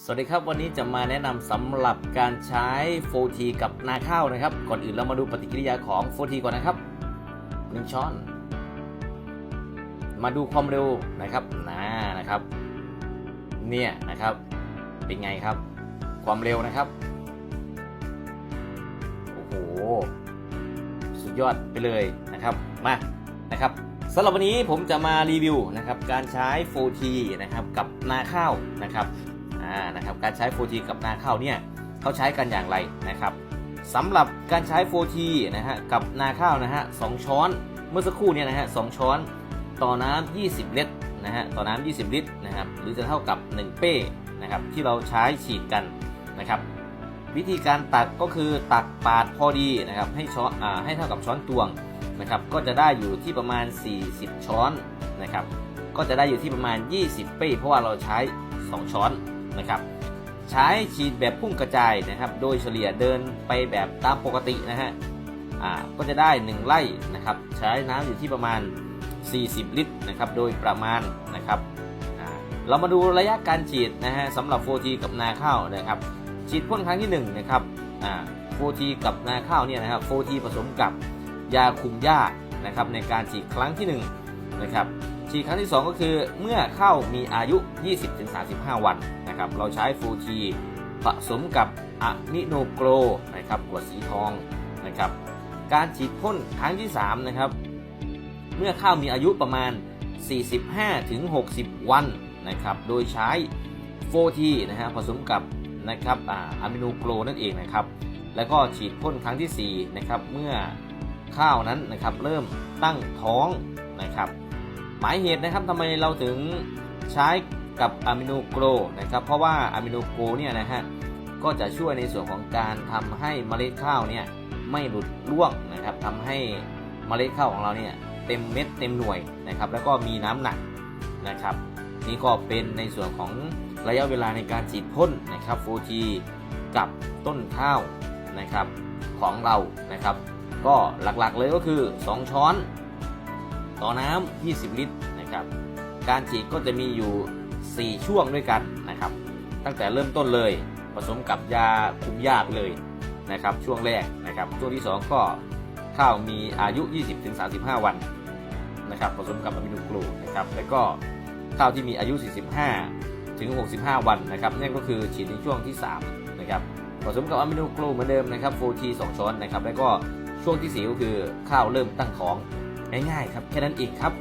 สวัสดีครับวันนี้จะมาแนะนำสำหรับการใช้ 4T กับนาข้าวนะครับ ก่อนอื่นเรามาดูปฏิกิริยาของ 4T ก่อนนะครับหนึ่งช้อน มาดูความเร็วนะครับนานะครับ เนี่ยนะครับ เป็นไงครับ ความเร็วนะครับ โอ้โห สุดยอดไปเลยนะครับ มานะครับสำหรับวันนี้ผมจะมารีวิวนะครับการใช้ 4T นะครับกับนาข้าวนะครับ นะครับการใช้ 4T กับนาข้าวเนี่ยเขาใช้กันอย่างไรนะครับสำหรับการใช้ 4T นะฮะกับนาข้าวนะฮะสองช้อนเมื่อสักครู่เนี่ยนะฮะสองช้อนต่อน้ำ20 ลิตรนะฮะต่อน้ำ20 ลิตรนะครับหรือจะเท่ากับ 1 เป้นะครับที่เราใช้ฉีดกันนะครับ วิธีการตักก็คือตักปาดพอดีนะครับให้ช้อนอ่าให้เท่ากับช้อนตวงนะครับก็จะได้อยู่ที่ประมาณ 40 ช้อนนะครับก็จะได้อยู่ที่ประมาณ 20 เป้เพราะว่าเราใช้ 2 ช้อน นะครับ ใช้ฉีดแบบพุ่งกระจายนะครับ โดยเฉลี่ยเดินไปแบบตามปกตินะฮะอ่าก็จะได้ 1 ไร่นะครับ ใช้น้ำอยู่ที่ประมาณ 40 ลิตรนะครับ โดยประมาณนะครับเรามาดูระยะการฉีดนะฮะสำหรับ 4G กับนาข้าวนะครับ ฉีดพ่นครั้งที่1นะครับอ่า 4T กับนาข้าวเนี่ยนะครับ 4T ผสมกับยาคุมหญ้านะครับในการฉีดครั้งที่1นะครับ ฉีดครั้งที่ 2 ก็คือเมื่อข้าวมีอายุ 20-35 วันนะครับเราใช้ 4T ผสมกับอะมิโนโกรนะครับกวดสีทองนะครับการฉีดพ่นครั้งที่3นะครับเมื่อข้าวมีอายุประมาณ 45-60 วันนะครับโดยใช้ 4T นะฮะผสมกับนะครับอะมิโนโกรนั่นเองนะครับแล้วก็ฉีดพ่นครั้งที่4นะครับเมื่อข้าวนั้นนะครับเริ่มตั้งท้องนะครับ หมายเหตุนะครับทำไมเราถึงใช้กับอะมิโนโกรนะครับเพราะว่าอะมิโนโกรเนี่ยนะฮะก็จะช่วยในส่วนของการทำให้เมล็ดข้าวเนี่ยไม่หลุดร่วงนะครับทำให้เมล็ดข้าวของเราเนี่ยเต็มเม็ดเต็มหน่วยนะครับ แล้วก็มีน้ำหนักนะครับ นี่ก็เป็นในส่วนของระยะเวลาในการฉีดพ่นนะครับ 4G กับต้นข้าวนะครับของเรานะครับ ก็หลักๆเลยก็คือ 2 ช้อน ต่อน้ำ20 ลิตรนะครับการฉีดก็จะมีอยู่ 4 ช่วงด้วยกันนะครับ ตั้งแต่เริ่มต้นเลยผสมกับยาคุมหญ้าเลยนะครับช่วงแรกนะครับช่วงที่ 2 ก็ข้าวมีอายุ 20-35 วันนะครับผสมกับอะมิโนกลูนะครับแล้วก็ข้าวที่มีอายุ 45 ถึง 65 วันนะครับนั่นก็คือฉีดในช่วงที่3นะครับผสมกับอะมิโนกลูเหมือนเดิมนะครับ 4T 2ช้อนนะครับแล้วก็ช่วงที่4ก็คือข้าวเริ่มตั้งท้อง ง่ายๆครับแค่นั้นเองครับ